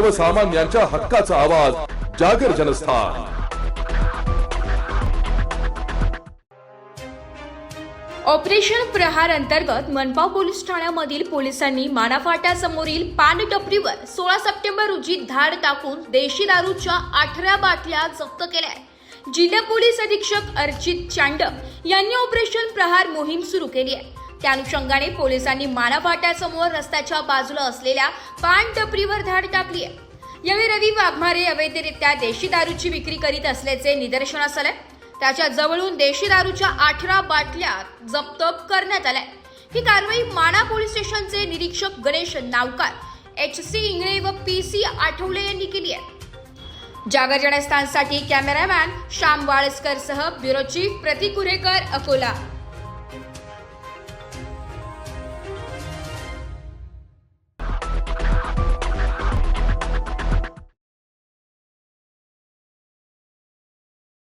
सर्वसामान्यांच्या हक्काचा आवाज जागर जनस्थान. ऑपरेशन प्रहार अंतर्गत मनपा पोलीस ठाण्यामधील पोलिसांनी मानाफाट्यासमोरील पानटपरीवर पान टपरीवर सोळा सप्टेंबर रोजी धाड टाकून देशी दारूच्या अठरा बाटल्या जप्त केल्या जिल्हा पोलीस अधीक्षक अर्चित चांडक यांनी ऑपरेशन प्रहार मोहीम सुरू केली आहे. त्या अनुषंगाने पोलिसांनी मानाफाट्यासमोर रस्त्याच्या बाजूला असलेल्या पान टपरीवर धाड टाकली आहे. यावेळी रवी वाघमारे अवैधरित्या देशी दारूची विक्री करीत असल्याचे निदर्शनास आलंय. त्याच्या जवळून देशी दारूच्या अठरा बाटल्या जप्त करण्यात आल्या. ही कारवाई माणा पोलीस स्टेशनचे निरीक्षक गणेश नावकार एच सी इंगळे व पी सी आठवले यांनी केली आहे. जागर जनस्थानसाठी कॅमेरामॅन श्याम वाळसकर सह ब्युरो चीफ प्रतीक कुरेकर अकोला.